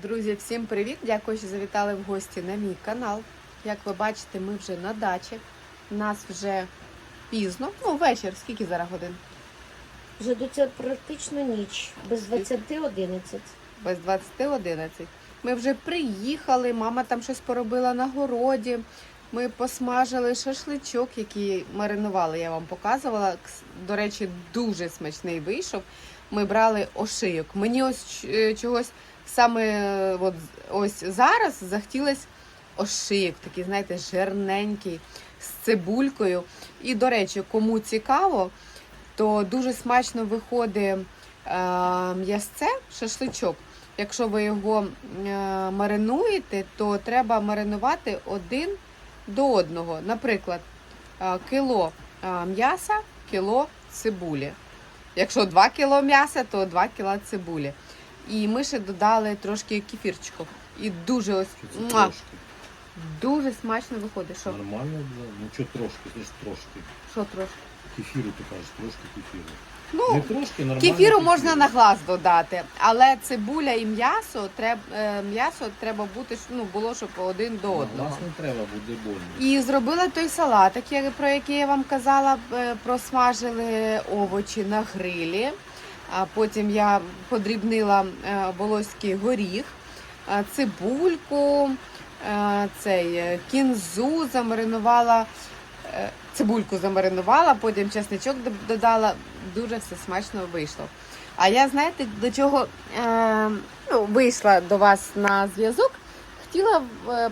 Друзі, всім привіт! Дякую, що завітали в гості на мій канал. Як ви бачите, ми вже на дачі. Нас вже пізно, ну вечір, скільки зараз годин? Вже до цього практично ніч, без 20-11. Без 20.11. Ми вже приїхали, мама там щось поробила на городі. Ми посмажили шашличок, який маринували, я вам показувала. До речі, дуже смачний вийшов. Ми брали ошийок. Мені ось е, чогось саме е, от ось зараз захотілось ошийок, такий, знаєте, жирненький, з цибулькою. І, до речі, кому цікаво, то дуже смачно виходить е, м'ясце, шашличок. Якщо ви його е, маринуєте, то треба маринувати один до одного. Наприклад, кіло м'яса, кіло цибулі. Якщо 2 кіло м'яса, то 2 кіло цибулі. І ми ще додали трошки кефірчику. І дуже ось це муа, трошки? дуже смачно виходить. Що, Нормально було? Ну що трошки, це ж трошки. що трошки? Кефіру ти кажеш, трошки кефіру. Не Ну, трошки, нормально. Кефіру можна на глаз додати, але цибуля і м'ясо треба м'ясо треба бути ну було щоб один до Нас одного. не треба, буде больно. І зробила той салат, який- про який я вам казала, е, просмажили овочі на грилі. А потім я подрібнила е, волоський горіх, е, цибульку, е, цей кінзу замаринувала. Цибульку замаринувала, потім чесничок додала. Дуже все смачно вийшло. А я, знаєте, до чого ну, вийшла до вас на зв'язок, хотіла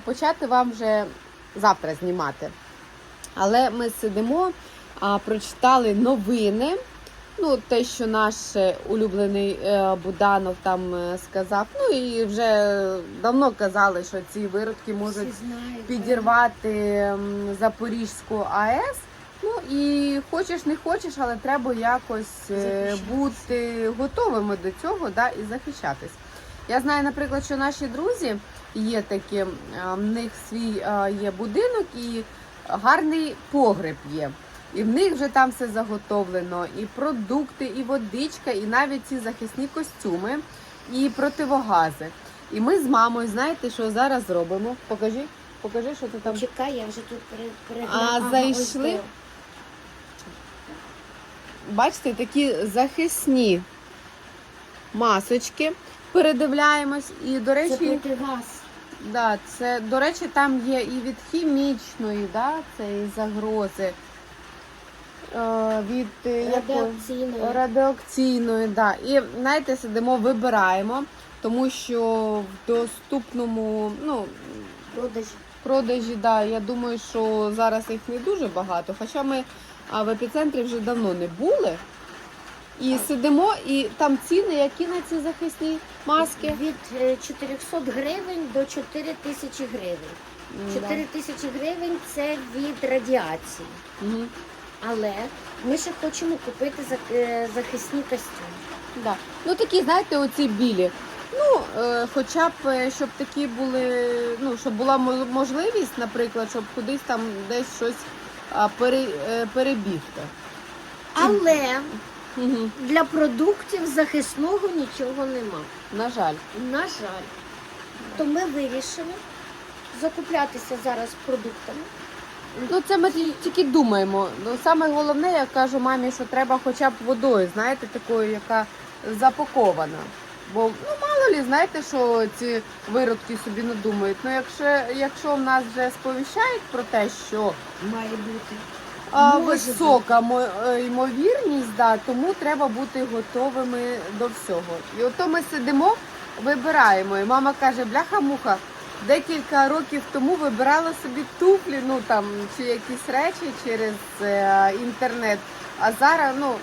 почати вам вже завтра знімати. Але ми сидимо, прочитали новини. Ну, те, що наш е, улюблений е, Буданов там е, сказав. Ну і вже давно казали, що ці виродки можуть підірвати Запорізьку АЕС. Ну і хочеш не хочеш, але треба якось Захищатись. бути готовими до цього да, і захищатись. Я знаю, наприклад, що наші друзі є такі, в них свій є будинок і гарний погреб є. І в них вже там все заготовлено, і продукти, і водичка, і навіть ці захисні костюми, і противогази. І ми з мамою, знаєте, що зараз зробимо? Покажи, покажи, що ти там. Чекай, я вже тут пере- А, переглянула. зайшли? Бачите, такі захисні масочки. Передивляємось. І, до Це речі, протигаз. да, це, до речі, там є і від хімічної, да, цієї загрози. Е, від е, якої? Радіаційної. радіоакційної, да. І знаєте, сидимо, вибираємо, тому що в доступному, ну, Продажі. продажі, да, я думаю, що зараз їх не дуже багато. Хоча ми в епіцентрі вже давно не були. І Так. сидимо, і там ціни, які на ці захисні маски. Від е, 400 гривень до 4 тисячі гривень. 4 тисячі гривень це від радіації. да. Але ми ще хочемо купити е, захисні костюми. Да. Ну такі, знаєте, оці білі. Ну, е, хоча б е, щоб такі були, ну, щоб була можливість, наприклад, щоб кудись там десь щось а, пере, е, перебігти. Але Угу. для продуктів захисного нічого нема. На жаль. На жаль. То ми вирішили закуплятися зараз продуктами. Ну, це ми тільки думаємо. Ну, саме головне, я кажу мамі, що треба хоча б водою, знаєте, такою, яка запакована. Бо ну мало лі, знаєте, що ці виродки собі надумають. Ну, якщо, якщо в нас вже сповіщають про те, що Має бути. а, висока мо- е, ймовірність, да, тому треба бути готовими до всього. І ото ми сидимо, вибираємо. І мама каже, бляха-муха, декілька років тому вибирала собі туфлі, ну там чи якісь речі через е, інтернет. А зараз, ну,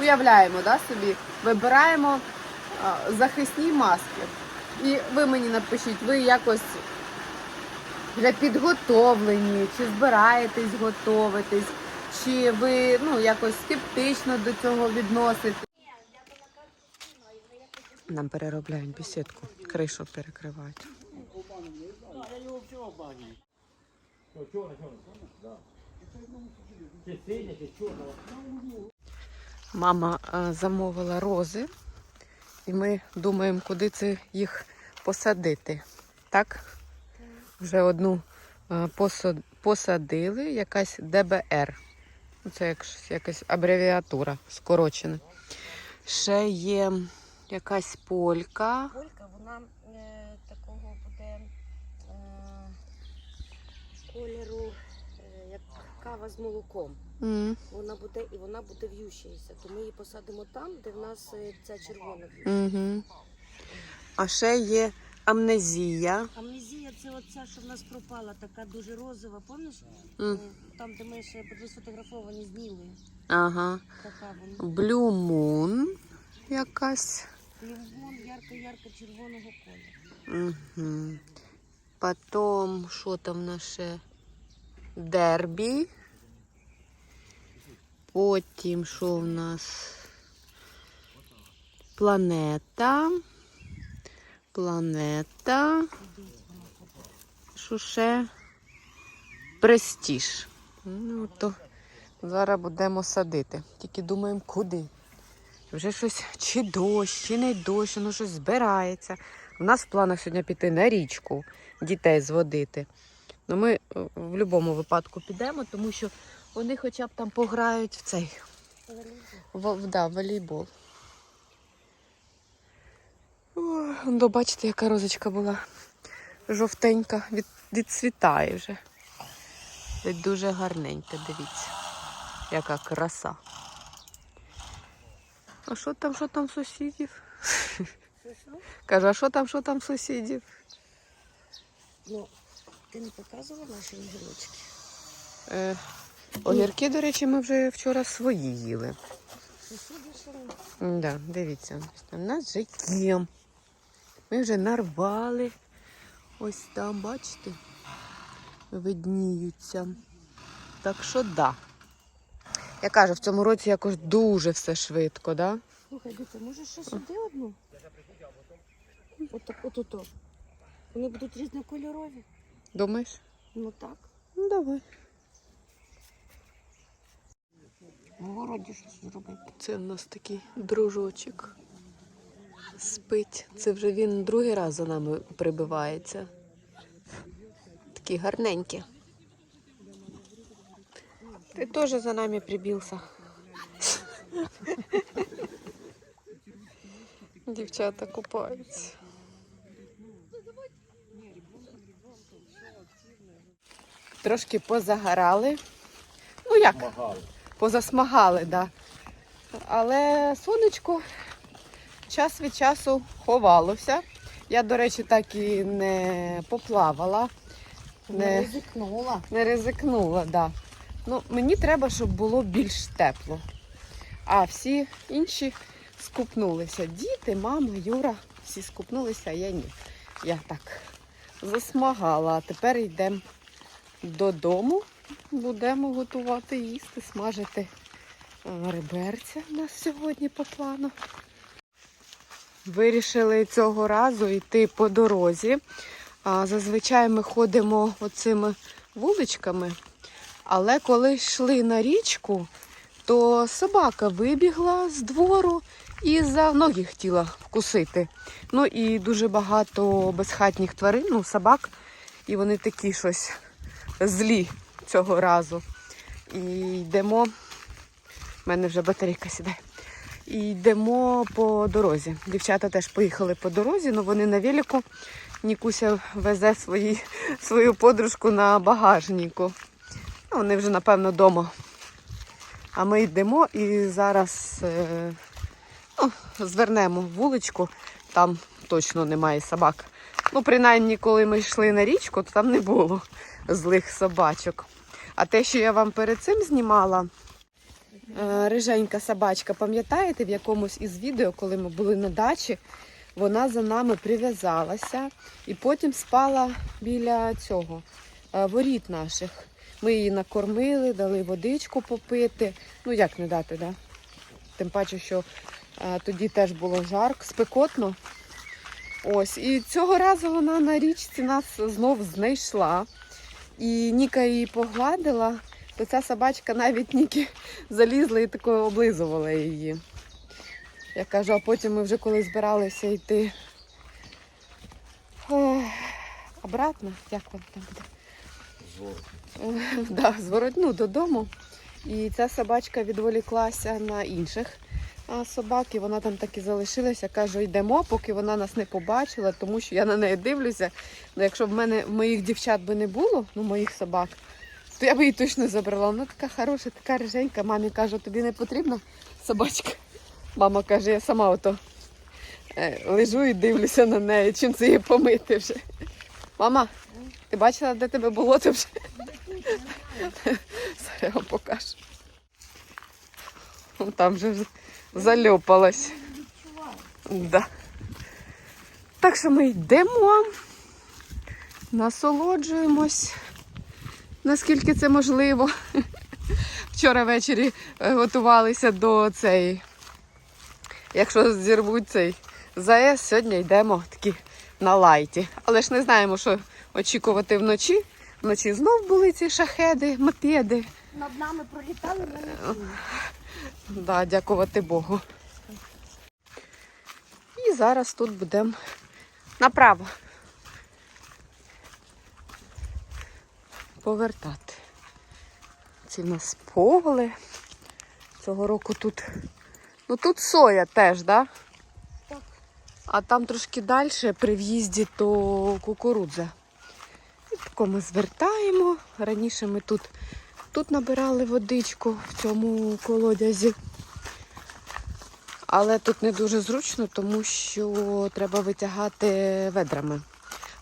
уявляємо, да, собі, вибираємо а, захисні маски. І ви мені напишіть, ви якось вже підготовлені, чи збираєтесь готовитись, чи ви ну, якось скептично до цього відноситесь. Нам переробляють бесідку, кришу перекривають. Мама е, замовила рози, і ми думаємо, куди це їх посадити. Так? Вже одну е, посад- посадили, якась ДБР. Ну, Це як, якась абревіатура скорочена. Ще є якась полька. Полька, вона е, такого буде е, кольору, е, як кава з молоком. М, Вона буде і вона буде в'ющитися. То ми її посадимо там, де в нас е, ця червона в'юща. Угу. А ще є амнезія. Амнезія це оця, що в нас пропала, така дуже розова, пам'ятаєш? М, Е, Там, де ми ще були сфотографовані, зніли. Ага. Така вона. Blue Moon якась. Лимон ярко-ярко-червоного кольору. Угу. Потім, що там наше? Дербі. Потім, що в нас? Планета. Планета. Що ще? Престіж. Ну, то зараз будемо садити. Тільки думаємо, куди. Вже щось чи дощ, чи не дощ, воно щось збирається. У нас в планах сьогодні піти на річку, дітей зводити. Ну, ми е, в будь-якому випадку підемо, тому що вони хоча б там пограють в цей в, в- да, волейбол. Ну, бачите, яка розочка була жовтенька, від, відцвітає вже. І Дуже гарненька, дивіться, яка краса. А що там, що там сусідів? Кажу, а що там, що там сусідів? Ну, ти не показувала наші огірочки? Е, огірки, до речі, ми вже вчора свої їли. Да, дивіться, у нас вже є. Ми вже нарвали. Ось там, бачите, видніються. Так що да. Я кажу, в цьому році якось дуже все швидко, да? Слухай, Віка, може ще сюди одну? От так, от ото. Вони будуть різнокольорові. Думаєш? Ну так. Ну, давай. В городі щось зробити. Це в нас такий дружочок. Спить. Це вже він другий раз за нами прибивається. Такий гарненький. Ти теж за нами прибився. Дівчата купаються. Трошки позагорали. Ну як? Помагали. позасмагали, да. Але сонечко час від часу ховалося. Я, до речі, так і не поплавала, Не не, ризикнула. не ризикнула. Да. Ну, мені треба, щоб було більш тепло. А всі інші скупнулися. Діти, мама, Юра, всі скупнулися, а я ні. Я так засмагала. А тепер йдемо додому. Будемо готувати їсти, смажити реберця у нас сьогодні по плану. Вирішили цього разу йти по дорозі. Зазвичай ми ходимо оцими вуличками, але коли йшли на річку, то собака вибігла з двору і за ноги хотіла вкусити. Ну і дуже багато безхатніх тварин, ну, собак, і вони такі щось злі цього разу. І йдемо. У мене вже батарейка сідає. І йдемо по дорозі. Дівчата теж поїхали по дорозі, але вони на велику. Нікуся везе свої, свою подружку на багажнику. Ну, вони вже, напевно, вдома. А ми йдемо і зараз е, ну, звернемо вуличку, там точно немає собак. Ну, принаймні, коли ми йшли на річку, то там не було злих собачок. А те, що я вам перед цим знімала, е, риженька собачка, пам'ятаєте, в якомусь із відео, коли ми були на дачі, вона за нами прив'язалася і потім спала біля цього е, воріт наших. Ми її накормили, дали водичку попити. Ну як не дати, да? Тим паче, що е, тоді теж було жарко, спекотно. Ось, і цього разу вона на річці нас знов знайшла. І Ніка її погладила, то ця собачка навіть Ніки залізла і тако облизувала її. Я кажу, а потім ми вже коли збиралися йти обратно. Як вам там буде? Зор. Е, да, зворотну додому. І ця собачка відволіклася на інших а, собак, і вона там так і залишилася. Кажу, йдемо, поки вона нас не побачила, тому що я на неї дивлюся. Ну, якщо б в мене моїх дівчат би не було, ну моїх собак, то я б її точно забрала. Вона така хороша, така риженька. Мамі кажу, тобі не потрібна собачка. Мама каже, я сама ото е, лежу і дивлюся на неї, чим це її помити вже. Мама, ти бачила, де тебе болото вже? Зараз я вам покажу. Там вже зальопалась. Да. Так що ми йдемо, насолоджуємось, наскільки це можливо. Вчора ввечері е, готувалися до цієї. Якщо зірвуть цей ЗАЕС, сьогодні йдемо такі на лайті. Але ж не знаємо, що очікувати вночі. Вночі знов були ці шахеди, мопеди. Над нами пролітали, ми не. Да, дякувати Богу. І зараз тут будемо направо. Повертати. Ці в нас поле. Цього року тут. Ну тут соя теж, да? Так. А там трошки далі при в'їзді то кукурудза. І тако ми звертаємо. Раніше ми тут, тут набирали водичку в цьому колодязі. Але тут не дуже зручно, тому що треба витягати ведрами.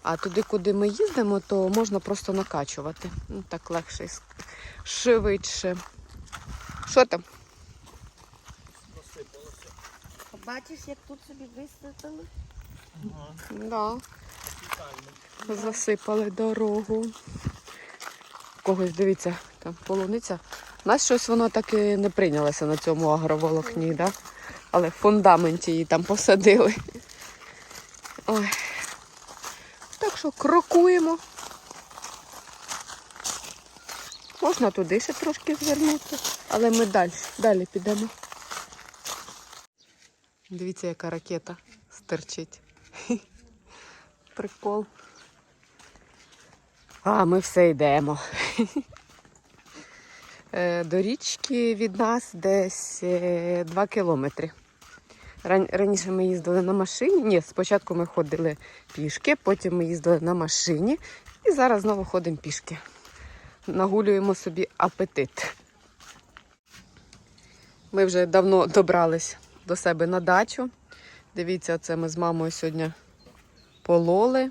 А туди, куди ми їздимо, то можна просто накачувати. Ну, так легше і швидше. Що там? Бачиш, як тут собі висвітили? Да. Засипали дорогу. Когось, дивіться, там полуниця. У нас щось воно так і не прийнялося на цьому агроволокні, да? але в фундаменті її там посадили. Ой. Так що крокуємо. Можна туди ще трошки звернути, але ми далі, далі підемо. Дивіться, яка ракета стерчить. Прикол. А, ми все йдемо. Е, До річки від нас десь 2 кілометри. Раніше ми їздили на машині. Ні, спочатку ми ходили пішки, потім ми їздили на машині і зараз знову ходимо пішки. Нагулюємо собі апетит. Ми вже давно добрались до себе на дачу. Дивіться, це ми з мамою сьогодні пололи.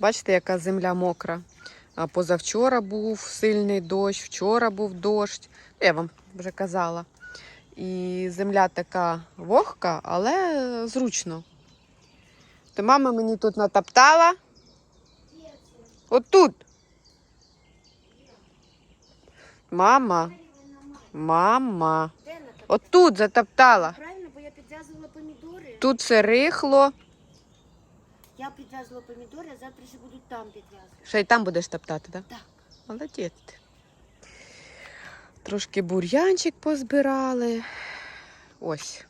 Бачите, яка земля мокра. А позавчора був сильний дощ, вчора був дощ. Я вам вже казала. І земля така вогка, але зручно. То мама мені тут натоптала. Отут. Мама. Мама. На? Отут затоптала. Правильно, бо я підв'язувала помідори. Тут все рихло. Я підв'язувала помідори, а завтра ще буду там підв'язувати. Ще й там будеш топтати, так? Так. Молодець. ти. Трошки бур'янчик позбирали. Ось.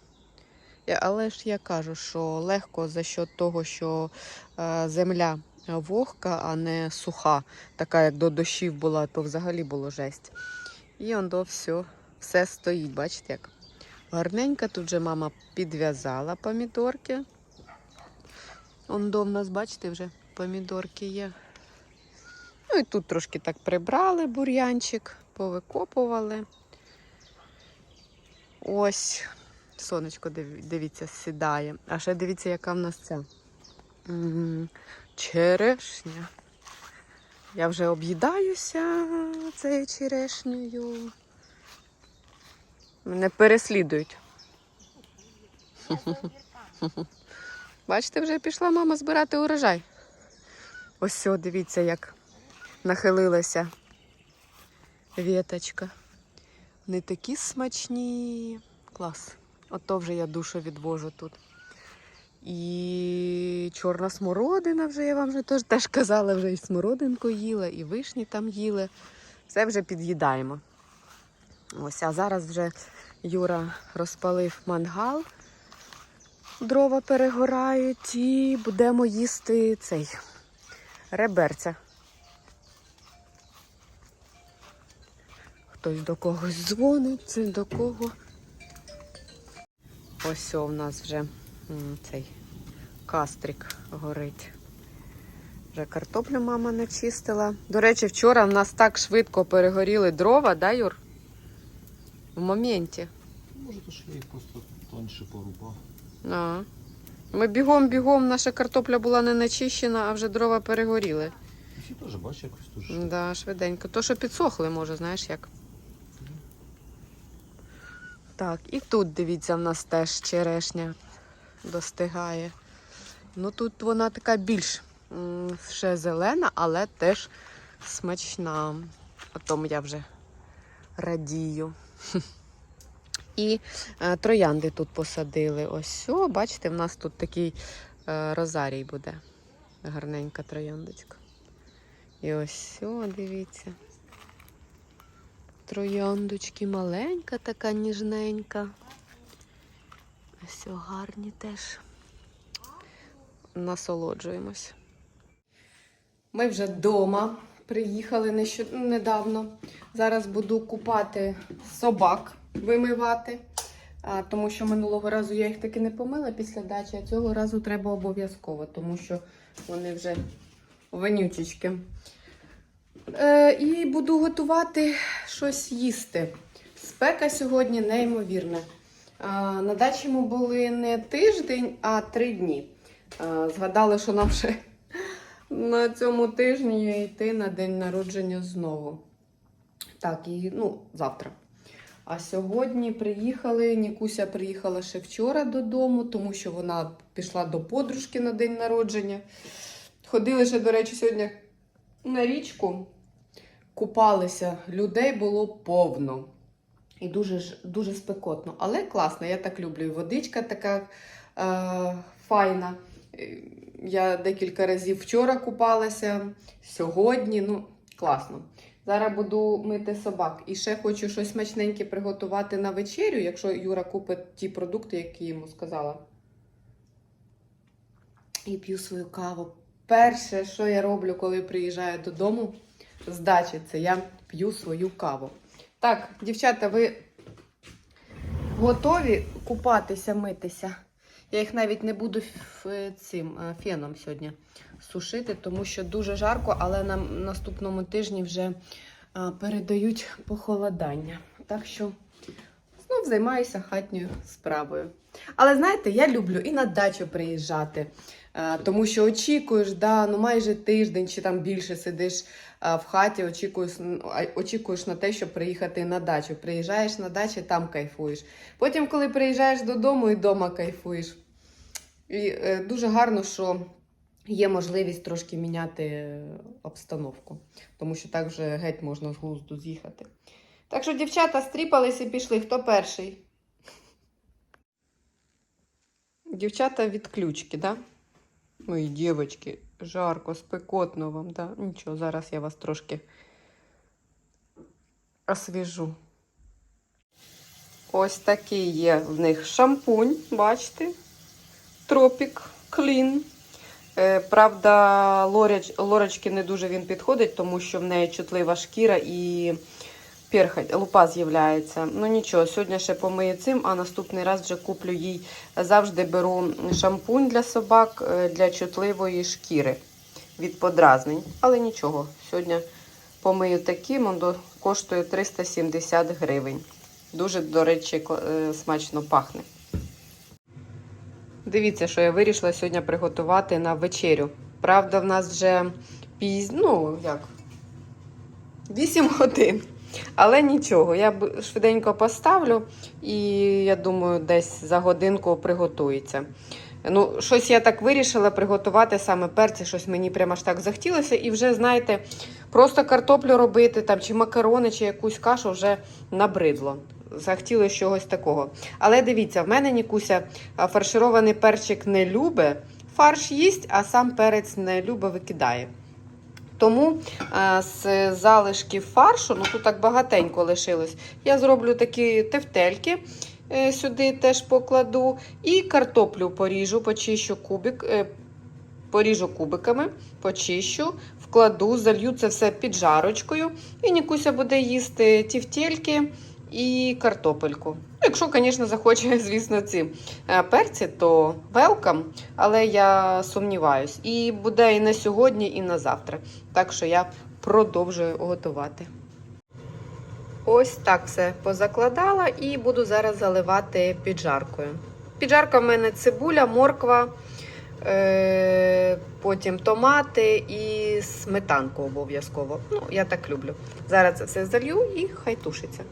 Але ж я кажу, що легко за счет того, що е, земля вогка, а не суха. Така, як до дощів була, то взагалі було жесть. І он до все, все стоїть, бачите як? Гарненько тут же мама підв'язала помідорки. Он до в нас, бачите, вже помідорки є. Ну і тут трошки так прибрали бур'янчик, повикопували. Ось, сонечко, дивіться, сідає. А ще дивіться, яка в нас ця черешня. Я вже об'їдаюся цією черешнею. Мене переслідують. Бачите, вже пішла мама збирати урожай. Ось дивіться, як нахилилася віточка. Вони такі смачні. Клас. Ото вже я душу відвожу тут. І чорна смородина вже я вам вже теж, теж казала, вже і смородинку їла, і вишні там їли. Все вже під'їдаємо. Ось, а зараз вже Юра розпалив мангал, дрова перегорають, і будемо їсти цей реберця. Хтось до когось дзвонить, до кого. Ось у нас вже цей кастрик горить. Вже картоплю мама начистила. До речі, вчора в нас так швидко перегоріли дрова, да, Юр? В моменті. Може, то що я їх просто тоньше порубав. А. Ми бігом-бігом, наша картопля була не начищена, а вже дрова перегоріли. Всі теж бачиш якось дуже. Да, швиденько. То, що підсохли, може, знаєш як. Так, і тут, дивіться, в нас теж черешня достигає. Ну тут вона така більш ще зелена, але теж смачна. О тому я вже радію. І е, троянди тут посадили. Ось, о, бачите, в нас тут такий е, розарій буде. Гарненька трояндочка. І ось, о, дивіться. Трояндочки маленька, така ніжненька. Ось о, гарні теж. Насолоджуємось. Ми вже вдома приїхали недавно. Зараз буду купати собак, вимивати. Тому що минулого разу я їх таки не помила після дачі, а цього разу треба обов'язково, тому що вони вже вонючечки. Е, і буду готувати щось їсти. Спека сьогодні неймовірна. На дачі ми були не тиждень, а три дні. Згадали, що нам ще на цьому тижні йти на день народження знову. Так, і ну, завтра. А сьогодні приїхали. Нікуся приїхала ще вчора додому, тому що вона пішла до подружки на день народження. Ходили ще, до речі, сьогодні на річку, купалися. Людей було повно. І дуже, дуже спекотно. Але класно, я так люблю. Водичка така е, файна. Я декілька разів вчора купалася, сьогодні. Ну, класно. Зараз буду мити собак. І ще хочу щось смачненьке приготувати на вечерю, якщо Юра купить ті продукти, які йому сказала. І п'ю свою каву. Перше, що я роблю, коли приїжджаю додому з дачі, це я п'ю свою каву. Так, дівчата, ви готові купатися, митися? Я їх навіть не буду е, цим е, феном сьогодні сушити, тому що дуже жарко, але на наступному тижні вже е, передають похолодання. Так що знов займаюся хатньою справою. Але знаєте, я люблю і на дачу приїжджати, тому що очікуєш, да, ну майже тиждень чи там більше сидиш в хаті, очікуєш, очікуєш на те, щоб приїхати на дачу. Приїжджаєш на дачу, там кайфуєш. Потім, коли приїжджаєш додому, і вдома кайфуєш. І е, дуже гарно, що є можливість трошки міняти е, обстановку, тому що так вже геть можна з глузду з'їхати. Так що, дівчата, стріпались і пішли. Хто перший? Дівчата від ключки, да? Ой, дівчатки, жарко, спекотно вам, да? Нічого, зараз я вас трошки освіжу. Ось такий є в них шампунь, бачите? Тропік Клін. Е, Правда, лореч, лорочки не дуже він підходить, тому що в неї чутлива шкіра і перхоть, лупа з'являється. Ну нічого, сьогодні ще помию цим, а наступний раз вже куплю їй. Завжди беру шампунь для собак е, для чутливої шкіри від подразнень. Але нічого, сьогодні помию таким, он коштує 370 гривень. Дуже, до речі, е, смачно пахне. Дивіться, що я вирішила сьогодні приготувати на вечерю. Правда, в нас вже пізно, ну як, 8 годин. Але нічого, я швиденько поставлю і я думаю, десь за годинку приготується. Ну, щось я так вирішила приготувати саме перці, щось мені прямо аж так захотілося. І вже, знаєте, просто картоплю робити там, чи макарони, чи якусь кашу вже набридло. Захотілося чогось такого. Але дивіться, в мене Нікуся фарширований перчик не любить, фарш їсть, а сам перець не любить, викидає. Тому з залишків фаршу, ну тут так багатенько лишилось, я зроблю такі тефтельки. е, Сюди теж покладу і картоплю поріжу, почищу кубик, е, поріжу кубиками, почищу, вкладу, залью це все піджарочкою. І Нікуся буде їсти тівтєльки і картопельку. Ну, Якщо, звісно, захоче, звісно, ці е, перці, то welcome, але я сумніваюсь. І буде і на сьогодні, і на завтра. Так що я продовжую готувати. Ось так все позакладала і буду зараз заливати піджаркою. Піджарка в мене цибуля, морква, е- потім томати і сметанку обов'язково. Ну, я так люблю. Зараз це все залью і хай тушиться.